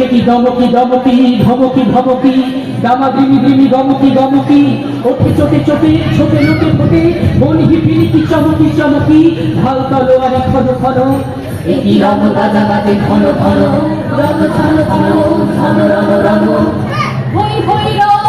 সেটি দমকি দমকি ধমকি ধমকি, দামা দিমি দিমি গমকি গমকি ওঠে চোটে চোটে ছোটে লোকে ফোটে বনহি পিরিকি চমকি চমকি, ঢাল তলোয়ারি খন খন একটি রাম দাদা বাজে ঘন ঘন রাম ঝন ঝন ঝন রাম রাম হই হই রম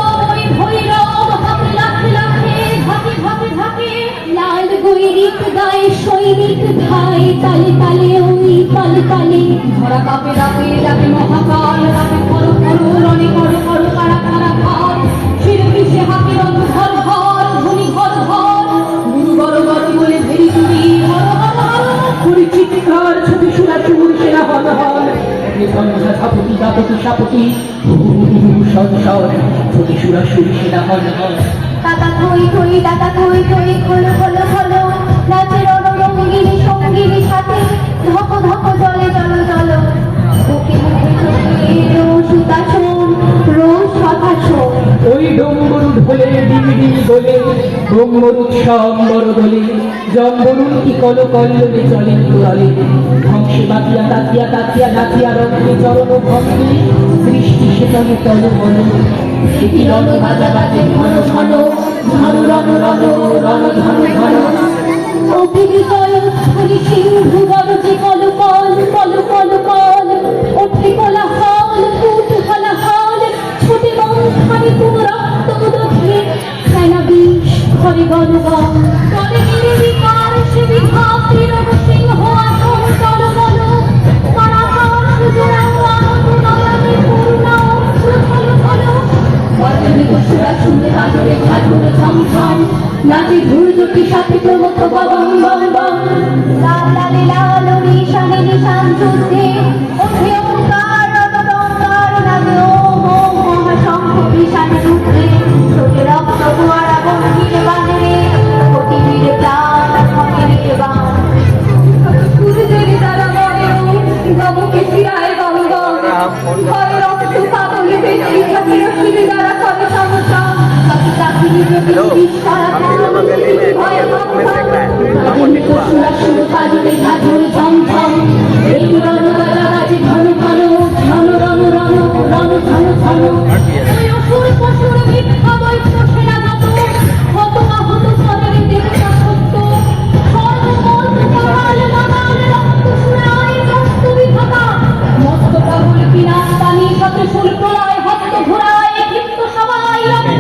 সৈনিক ধাই তালে তালে ওই তালে তালে ধরা কাপে রাপে রাপে মহাকাল রাপে করো করো রণে করো করো কারা কারা ঘর। শিরে পিছে হাতে রঙ ঘর ঘর ধনি ঘর ঘর গুরু বড় বড় বলে ভেরি চুরি কুড়ি চিৎকার ছবি সুরা চুর ছবি সুরা সুরি। হন হন দাদা থই থই দাদা থই থই খোলো খোলো খোলো নাচে ওই ডম্বরু ঢোলে, ডিমি ডিমি গোলে ডম্বরু সম্বর দোলে জম্বরুন কি কল কল্লনে চলে তোরালে ধ্বংসে বাতিয়া তাতিয়া তাতিয়া নাতিয়া রঙে চরণ ভক্তি সৃষ্টি সেতনে তল বল। একটি রণ ঘন ঘন রণ রণ ঝন অভিবিকল হরি সিন্ধু গরজে কল কল কল কল কল নাচে ধুর দুটি সাথে প্রমুখ বম বম বম লাল লালে লাল নিশানে নিশান যুদ্ধে ওঠে ওঙ্কার রণরঙ্কার নামে ওম ওম মহাশঙ্খ ভীষণ রুদ্রে ছোটে রক্ত কুয়ারা বন্ধির বানে কোটি বীর প্রাণ ভগিনীর বান সূর্যের দ্বারা মরে গমকে ফিরায় গম গম ভয় রক্ত পাগলে বেশি থাকে রসির দ্বারা করে সমস্যা বাকি চাকরি যদি বিস্তার ভয় বজ্রবিক সুরা শুরু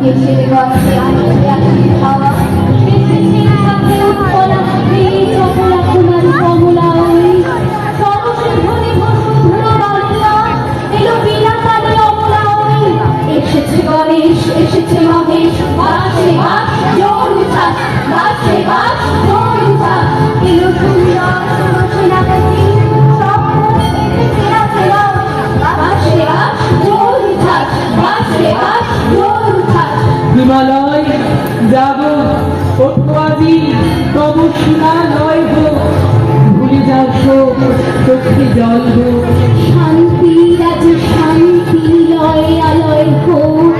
কেশের গন্ধে আসে আসে হাওয়া সত্য আমি তবু নয় হোক ভুলে যাও শান্তি আছে শান্তি লয় আলয় হোক